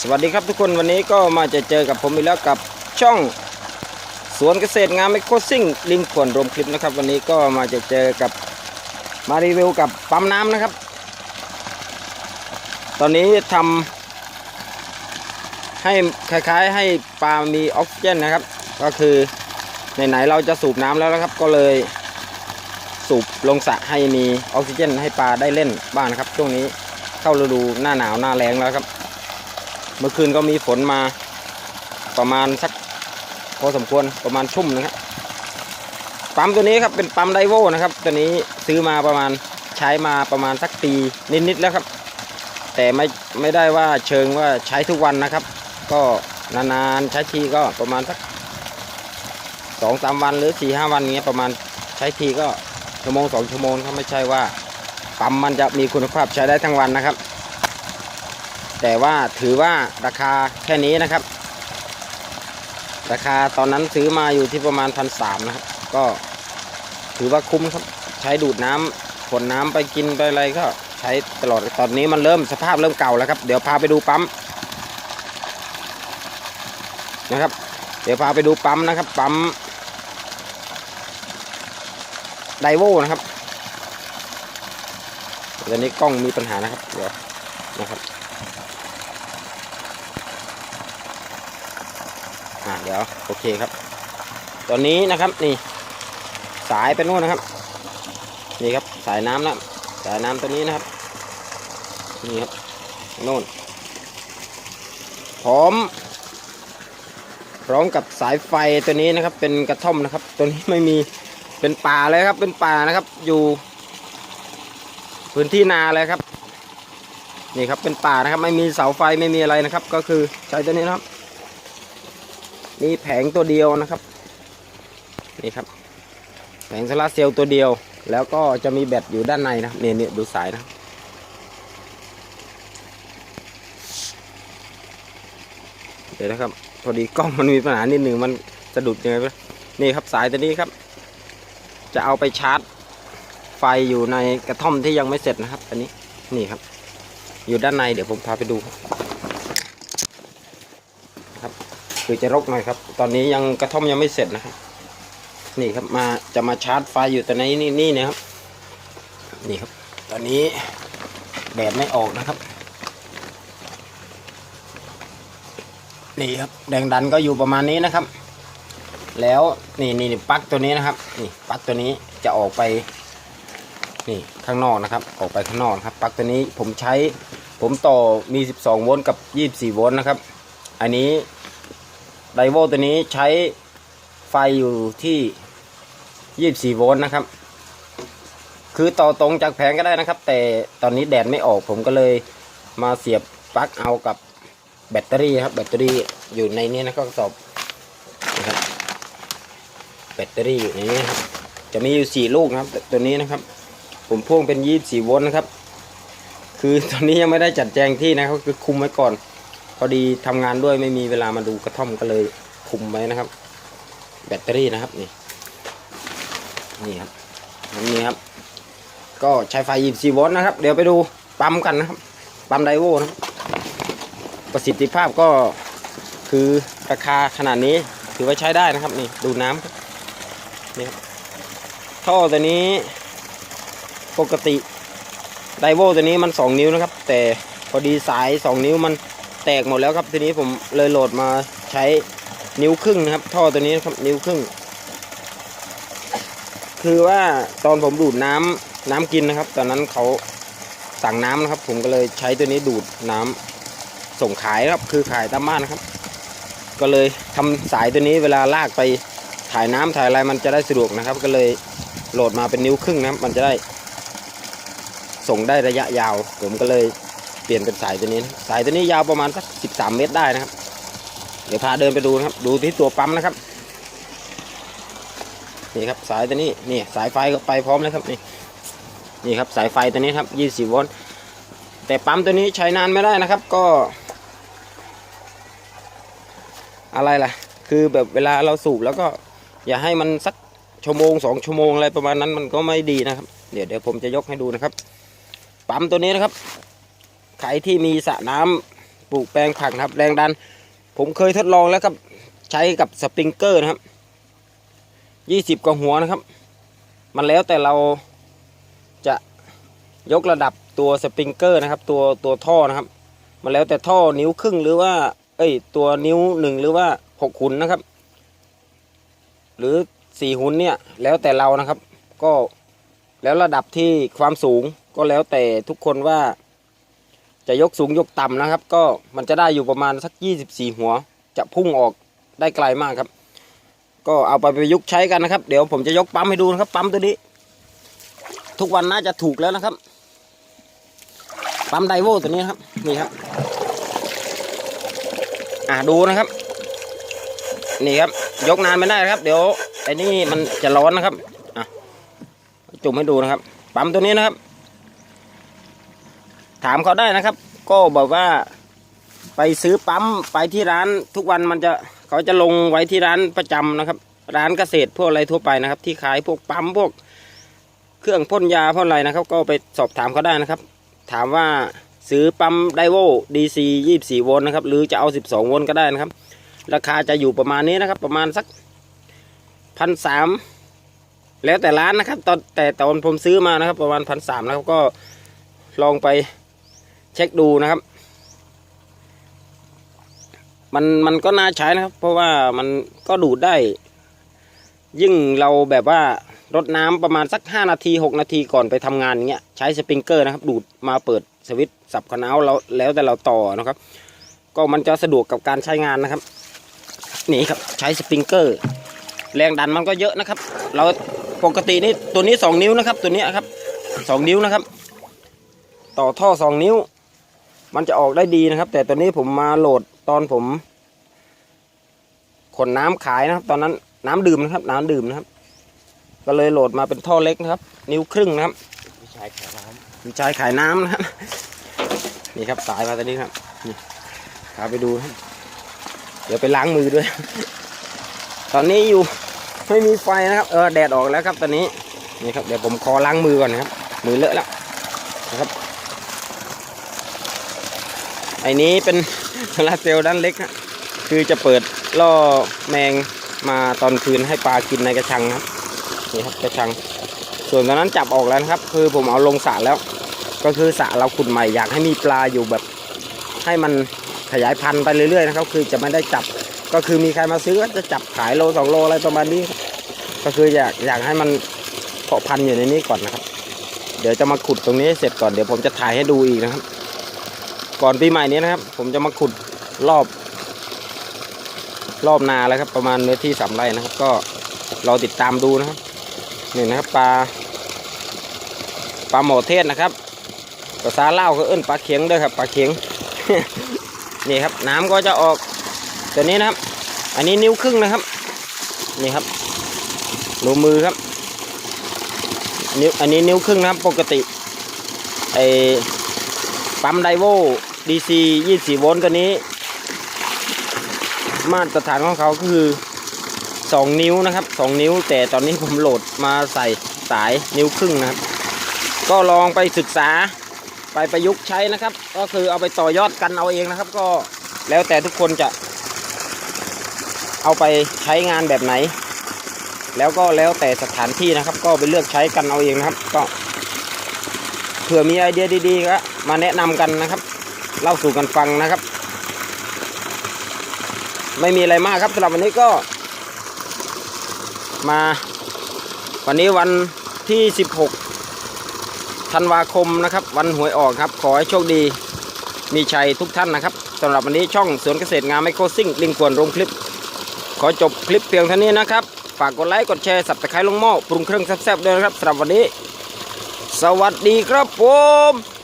สวัสดีครับทุกคนวันนี้ก็มาจะเจอกับผมอีกแล้วกับช่องสวนเกษตรงามไมโครซิ่งลิงขวนรวมคลิปนะครับ วันนี้ก็มาจะเจอกับมารีวิวกับปั๊มน้ำนะครับ ตอนนี้ทำให้คล้ายๆให้ปลามีออกซิเจนนะครับ ก็คือไหนๆเราจะสูบน้ำแล้วนะครับ ก็เลยสูบลงสระให้มีออกซิเจน ให้ปลาได้เล่นบ้างนะครับช่วงนี้เข้าฤดูหน้าหนาวหน้าแรงแล้วครับ เมื่อคืนก็มีฝนมาประมาณสักพอสมควรประมาณชุ่มนะครับปั๊มตัวนี้ครับเป็นปั๊มไดโวนะครับ ตัวนี้ซื้อมาประมาณใช้มาประมาณสักปีนิดๆแล้วครับ แต่ไม่ไม่ได้ว่าเชิงว่าใช้ทุกวันนะครับ ก็นานๆใช้ทีก็ประมาณสักสองสามวันหรือสี่ห้าวันเงี้ยประมาณใช้ทีก็ชั่วโมงสองชั่วโมงครับไม่ใช่ว่าปั๊มมันจะมีคุณภาพใช้ได้ทั้งวันนะครับ แต่ว่าถือว่าราคาแค่นี้นะครับ ราคาตอนนั้นซื้อมาอยู่ที่ประมาณพันสามนะครับก็ถือว่าคุ้มครับใช้ดูดน้ำขนน้ำไปกินไปอะไรก็ใช้ตลอดตอนนี้มันเริ่มสภาพเริ่มเก่าแล้วครับ เดี๋ยวพาไปดูปั๊มนะครับ เดี๋ยวพาไปดูปั๊มนะครับปั๊มไดโวนะครับตอนนี้กล้องมีปัญหานะครับเดี๋ยวนะครับ อ่าเดี๋ยวโอเคครับ ตอนนี้นะครับนี่ สายไปนู่นนะครับ นี่ครับสายน้ำนะสายน้ำตัวนี้นะครับนี่ครับนู่นพร้อมพร้อมกับสายไฟตัวนี้นะครับ เป็นกระท่อมนะครับ ตัวนี้ไม่มีเป็นป่าเลยครับเป็นป่านะครับ อยู่ พื้นที่นาเลยครับนี่ครับเป็นป่านะครับ ไม่มีเสาไฟไม่มีอะไรนะครับ ก็คือใช้ตัวนี้นะครับ มีแผงตัวเดียวนะครับ นี่ครับ แผงโซลาเซลล์ตัวเดียว แล้วก็จะมีแบตอยู่ด้านในนะเนี่ยเนี่ยดูสายนะเดี๋ยวนะครับพอดีกล้องมันมีปัญหานิดหนึ่งมันสะดุดยังไงไปนี่ครับสายตัวนี้ครับ จะเอาไปชาร์จ ไฟอยู่ในกระท่อมที่ยังไม่เสร็จนะครับ อันนี้นี่ครับ อยู่ด้านในเดี๋ยวผมพาไปดูครับ คือจะรกหน่อยครับ ตอนนี้ยังกระท่อมยังไม่เสร็จนะครับ นี่ครับมาจะมาชาร์จไฟอยู่แต่ในนี่นี่นะครับ นี่ครับ ตอนนี้แดดไม่ออกนะครับ นี่ครับแรงดันก็อยู่ประมาณนี้นะครับ แล้วนี่นี่ปลั๊กตัวนี้นะครับนี่ปลั๊กตัวนี้จะออกไปนี่ข้างนอกนะครับ ออกไปข้างนอกครับปลั๊กตัวนี้ผมใช้ผมต่อมี 12 โวลต์กับ 24 โวลต์นะครับ อันนี้ ไดโวตัวนี้ใช้ไฟอยู่ที่ 24 โวลต์นะครับ คือต่อตรงจากแผงก็ได้นะครับ แต่ตอนนี้แดดไม่ออกผมก็เลยมาเสียบปลั๊กเอากับแบตเตอรี่ครับ แบตเตอรี่อยู่ในนี้นะครับกระสอบนะครับแบตเตอรี่อยู่ในนี้ครับจะมีอยู่4ลูกนะครับตัวนี้นะครับ ผมพ่วงเป็น 24 โวลต์นะครับ คือตอนนี้ยังไม่ได้จัดแจงที่นะครับคือคุมไว้ก่อน พอดีทำงานด้วยไม่มีเวลามาดูกระท่อมก็เลยคุมไว้นะครับ แบตเตอรี่นะครับนี่นี่ครับนี่ครับ ก็ใช้ไฟ 24 โวลต์นะครับ เดี๋ยวไปดูปั๊มกันนะครับ ปั๊มไดโวนะประสิทธิภาพก็คือราคาขนาดนี้ถือว่าใช้ได้นะครับนี่ดูน้ำนี่ครับท่อตัวนี้ปกติไดโวตัวนี้มัน 2 นิ้วนะครับ แต่พอดีสาย 2 นิ้วมัน แตกหมดแล้วครับทีนี้ผมเลยโหลดมาใช้นิ้วครึ่งนะครับ ท่อตัวนี้นครับนิ้วครึ่ง คือว่าตอนผมดูดน้ำน้ำกินนะครับ ตอนนั้นเขาสั่งน้ำนะครับ ผมก็เลยใช้ตัวนี้ดูดน้ำส่งขายครับ คือขายตามบ้านนะครับ ก็เลยทำสายตัวนี้เวลาลากไปถ่ายน้ำถ่ายอะไรมันจะได้สะดวกนะครับ ก็เลยโหลดมาเป็นนิ้วครึ่งนะครับ มันจะได้ ส่งได้ระยะยาว ผมก็เลย เปลี่ยนเป็นสายตัวนี้นะสายตัวนี้ยาวประมาณสัก13เมตรได้นะครับ เดี๋ยวพาเดินไปดูนะครับ ดูที่ตัวปั๊มนะครับนี่ครับสายตัวนี้นี่สายไฟก็ไปพร้อมแล้วครับนี่นี่ครับสายไฟตัวนี้ครับ20โวลต์แต่ปั๊มตัวนี้ใช้นานไม่ได้นะครับก็ อะไรล่ะ คือแบบเวลาเราสูบแล้วก็ อย่าให้มันสักชั่วโมงสองชั่วโมงอะไรประมาณนั้นมันก็ไม่ดีนะครับ เดี๋ยวเดี๋ยวผมจะยกให้ดูนะครับ ปั๊มตัวนี้นะครับ ใครที่มีสระน้ำปลูกแปลงผักนะครับ แรงดัน ผมเคยทดลองแล้วครับใช้กับสปริงเกอร์นะครับยี่สิบกว่าหัวนะครับ มันแล้วแต่เราจะยกระดับตัวสปริงเกอร์นะครับ ตัวตัวท่อนะครับ มันแล้วแต่ท่อนิ้วครึ่งหรือว่า เอ้ย ตัวนิ้วหนึ่งหรือว่าหกหุนนะครับ หรือสี่หุนเนี่ย แล้วแต่เรานะครับ ก็แล้วระดับที่ความสูงก็แล้วแต่ทุกคนว่า จะยกสูงยกต่ำนะครับ ก็มันจะได้อยู่ประมาณสักยี่สิบสี่หัว จะพุ่งออกได้ไกลมากครับ ก็เอาไปประยุกต์ใช้กันนะครับ เดี๋ยวผมจะยกปั๊มให้ดูนะครับ ปั๊มตัวนี้ ทุกวันน่าจะถูกแล้วนะครับ ปั๊มไดโวตัวนี้นครับนี่ครับ อ่าดูนะครับ นี่ครับ ยกนานไม่ได้ครับ เดี๋ยวไอ้นี่มันจะร้อนนะครับอะจุ่มให้ดูนะครับ ปั๊มตัวนี้นะครับ ถามเขาได้นะครับ ก็บอกว่า ไปซื้อปั๊มไปที่ร้านทุกวันมันจะเขาจะลงไว้ที่ร้านประจำนะครับ ร้านเกษตรพวกอะไรทั่วไปนะครับ ที่ขายพวกปั๊มพวก เครื่องพ่นยาพ่นอะไรนะครับ ก็ไปสอบถามเขาได้นะครับ ถามว่าซื้อปั๊มไดโวดีซียี่สี่โวลต์นะครับ หรือจะเอาสิบสองโวลต์ก็ได้นะครับ ราคาจะอยู่ประมาณนี้นะครับ ประมาณสักพันสามแล้วแต่ร้านนะครับ ตอนแต่ตอนผมซื้อมานะครับ ประมาณพันสามนะครับก็ลองไป เช็คดูนะครับ มันมันก็น่าใช้นะครับ เพราะว่ามันก็ดูดได้ ยิ่งเราแบบว่ารดน้ำประมาณสัก 5 นาที 6 นาทีก่อนไปทำงานอย่างเงี้ยใช้สปริงเกอร์นะครับ ดูดมาเปิดสวิตสับขนาวแล้วแล้วแต่เราต่อนะครับ ก็มันจะสะดวกกับการใช้งานนะครับ นี่ครับใช้สปริงเกอร์ แรงดันมันก็เยอะนะครับ เราปกตินี่ตัวนี้ 2 นิ้วนะครับ ตัวนี้ครับ 2 นิ้วนะครับ ต่อท่อ 2 นิ้ว มันจะออกได้ดีนะครับ แต่ตัวนี้ผมมาโหลดตอนผมขนน้ำขายนะครับ ตอนนั้นน้ำดื่มนะครับ น้ำดื่มนะครับ ก็เลยโหลดมาเป็นท่อเล็กนะครับ นิ้วครึ่งนะครับผู้ชายขายน้มีชายขายน้ำนะครับนี่ครับสายมาตอนนี้ครับนี่พาไปดูครับเดี๋ยวไปล้างมือด้วย ตอนนี้อยู่ไม่มีไฟนะครับเออแดดออกแล้วครับ ตอนนี้นี่ครับเดี๋ยวผมขอล้างมือก่อนนะครับ มือเลอะแล้วนะครับ ไอ้นี้เป็นโซลารเซลล์ด้านเล็กนะคือจะเปิดล่อแมงมาตอนคืนให้ปลากินในกระชังครับนี่ครับกระชัง ส่วนตอนนั้นจับออกแล้วครับ คือผมเอาลงสระแล้ว ก็คือสระเราขุดใหม่อยากให้มีปลาอยู่แบบ ให้มันขยายพันธุ์ไปเรื่อยๆนะครับ คือจะไม่ได้จับก็คือมีใครมาซื้อก็จะจับขายโลสองโลอะไรประมาณนี้ ก็คืออยากอยากให้มันเพาะพันธุ์อยู่ในนี้ก่อนนะครับ เดี๋ยวจะมาขุดตรงนี้เสร็จก่อนเดี๋ยวผมจะถ่ายให้ดูอีกนะครับ ก่อนปีใหม่นี้นะครับ ผมจะมาขุดรอบ รอบนาแล้วครับ ประมาณเนื้อที่สามไร่นะครับ ก็รอติดตามดูนะครับนี่นะครับปลาปลาหมอเทศนะครับภาษาเล่าก็เอิ้นปลาเข็งด้วยครับปลาเข็งนี่ครับ น้ำก็จะออกตัวนี้นะครับ อันนี้นิ้วครึ่งนะครับ นี่ครับดูมือครับ นิ้วอันนี้นิ้วครึ่งนะครับ ปกติไอปั๊มไดโว ดีซียี่สี่โวลต์ตัวนี้ มาตรฐานของเขาคือสองนิ้วนะครับสองนิ้ว แต่ตอนนี้ผมโหลดมาใส่สายนิ้วครึ่งนะครับ ก็ลองไปศึกษาไปประยุกต์ใช้นะครับ ก็คือเอาไปต่อยอดกันเอาเองนะครับ ก็แล้วแต่ทุกคนจะเอาไปใช้งานแบบไหน แล้วก็แล้วแต่สถานที่นะครับ ก็ไปเลือกใช้กันเอาเองนะครับ ก็เผื่อมีไอเดียดีๆก็มาแนะนำกันนะครับ เล่าสู่กันฟังนะครับ ไม่มีอะไรมากครับสำหรับวันนี้ก็ มา วันนี้วันที่ 16ธันวาคมนะครับ วันหวยออกครับ ขอให้โชคดีมีชัยทุกท่านนะครับสำหรับวันนี้ช่องสวนเกษตรงามไมโครซิ่งลิงกวนโรงคลิป ขอจบคลิปเพียงเท่านี้นะครับ ฝากกดไลค์กดแชร์สับตะไคร้ลงหม้อปรุงเครื่องแซ่บๆด้วยนะครับสำหรับวันนี้ สวัสดีครับผม